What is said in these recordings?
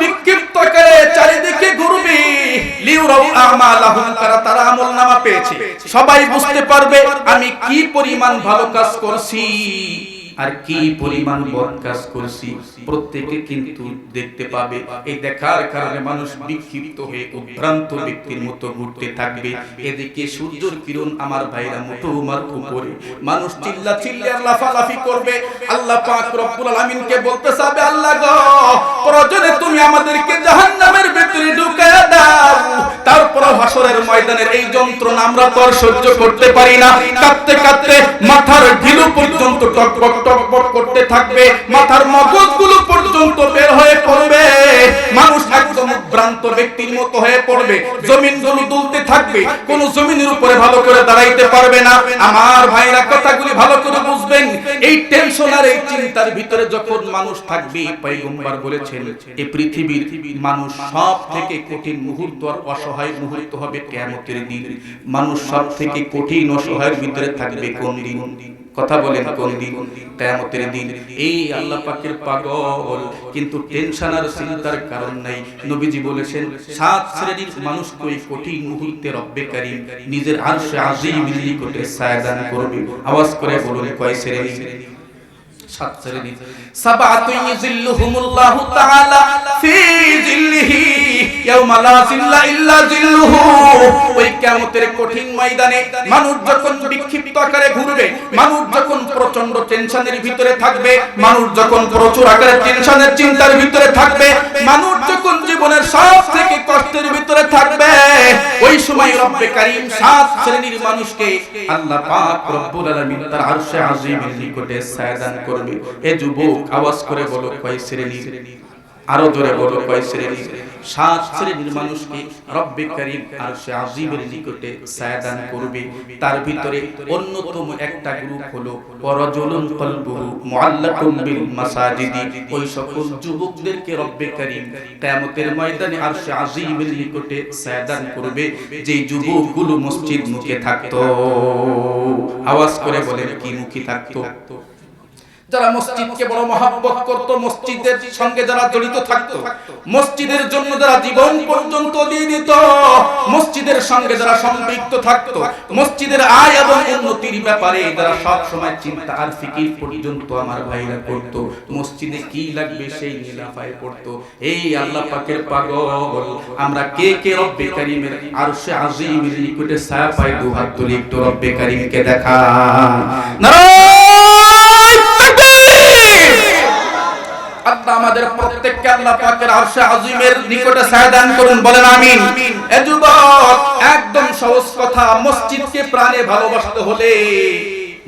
বিক্ষিপ্ত করে চারিদিকে ঘুরবি। তারা সবাই বুঝতে পারবে আমি কি পরিমাণ ভালো কাজ করছি। আর কি পরিমাণ বদ কাজ করছি প্রত্যেকে কিন্তু দেখতে পাবে। এই দেখার কারণে মানুষ বিক্ষিপ্ত হয়ে উদ্ভ্রান্ত ব্যক্তির মতো ঘুরতে থাকবে। এদিকে সূর্যের কিরণ আমার ভাইরা মুঠো আমার উপরে। মানুষ চিল্লা চিল্লে লাফালাফি করবে। আল্লাহ পাক রব্বুল আলামিনকে বলতে চাবে আল্লাহ গো প্রয়োজনে তুমি আমাদেরকে জাহান্নামের ভিতরে ঢুকায় দাও। তারপর হাসরের ময়দানের এই যন্ত্রণা আমরা তো সহ্য করতে পারি না। কাঁদতে কাঁদতে মাথার ঢিলু পর্যন্ত টকবক করতে থাকবে, মাথার মগজগুলো পর্যন্ত বের হয়ে পড়বে। মানুষ একদম ভ্রান্ত ব্যক্তির মতো হয়ে পড়বে। থাকবে, কোন জমিনের উপরে ভালো করে দাঁড়াইতে পারবে না। আমার ভাইরা কথাগুলি ভালো করে বুঝবেন। এই টেনশন আর এই চিন্তার ভিতরে যখন মানুষ থাকবে বলেছেন এই পৃথিবীর মানুষ সব থেকে কঠিন মুহূর্ত আর অসহায় মুহূর্ত হবে কিয়ামতের দিন। মানুষ সব থেকে কঠিন অসহায়ের ভিতরে থাকবে কোন দিন? কথা বলেন কোন দিন? কেয়ামতের দিন। এই আল্লাহ পাকের পাগল। কিন্তু টেনশন আর চিন্তার কারণ নাই। নবীজি বলেছেন, সাত শ্রেণির মানুষকে ওই কঠিন মুহূর্তে রব্বে কারীম নিজের আরশে আজিম কোটে সায়দান করবে। আওয়াজ করে বলুন, কয় শ্রেণি? সাত শ্রেণি সাবাতু ইযিল্লুহুমুল্লাহু তাআলা ফি জিল্লিহি ইয়াউমা লা জিল্লা ইল্লা জিল্লুহু ওই কিয়ামতের কঠিন ময়দানে মানুষ যখন বিক্ষিপ্ত আকারে ঘুরবে মানুষ যখন প্রচণ্ড টেনশনের ভিতরে থাকবে মানুষ যখন প্রচুর আকারে টেনশনের চিন্তার ভিতরে থাকবে মানুষ জীবনের সব থেকে কষ্টের ভিতরে থাকবে। ওই সময় রব্বে কারীম সাত শ্রেণির মানুষকে আল্লাহ পাক রব্বুল আলামিন তার আরশে আজিমের নিকটে সায়দান করবে। এ যুবক, আওয়াজ করে বলো, কয় শ্রেণি আরও জোরে বলো কয় শ্রেণি? সাত শ্রেণির মানুষকে রব্বে করিম আর সে আজিমের নিকটে সায়াদান করবে। তার ভিতরে অন্যতম একটা গ্রুপ হলো পরজলুন কলবুহু মুআল্লাকুন বিল মাসাজিদি। ওই সকল যুবকদেরকে রব্বে করিম কিয়ামতের ময়দানে আর সে আজিমের নিকটে সায়াদান করবে। যে যুবকগুলো মসজিদ মুখে থাকতো। আওয়াজ করে বলেন, কি মুখে থাকতো? যারা মসজিদকে বড় মহাব্বত করত, মসজিদের সঙ্গে যারা জড়িত থাকতো, মসজিদের জন্য যারা জীবন পর্যন্ত দিয়ে দিত, মসজিদের সঙ্গে যারা সম্পৃক্ত থাকতো, মসজিদের আয় এবং উন্নতির ব্যাপারে যারা সব সময় চিন্তা আর ফিকির পর্যন্ত আমার ভাইরা করত, মসজিদে কি লাগবে সেই নীলাফায় করত এই আল্লাহ পাকের পাগল, আমরা কে কে রব্বে কারিমের আরশে আজিমের নিকটে ছায়া পাই দু হাত তুলে, একটু রব্বে কারিমকে দেখা। আল্লাহ আমাদের প্রত্যেককে আল্লাহ পাকের আরশে আজিমের নিকটে সায়দান করুন, বলেন আমিন। এ যুবক, একদম সহজ কথা, মসজিদকে প্রাণে ভালোবাসতে হলে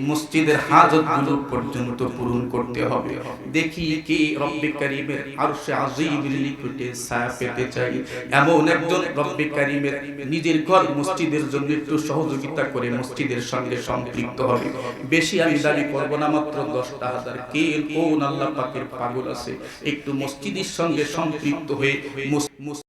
মসজিদের হাজতগুলো পর্যন্ত পূরণ করতে হবে। দেখি কি রব্বে কারিমের আরশে আজিমের নিকটে ছায়া পেতে চাই এমন একজন রব্বে কারিমের নিজের ঘর মসজিদের জন্য একটু সহযোগিতা করে মসজিদের সঙ্গে সম্পৃক্ত হবে। বেশি আমি দাবি করব না মাত্র দশটা হাজার কে কোন আল্লাহ পাকের পাগল আছে? একটু মসজিদের সঙ্গে সম্পৃক্ত হয়ে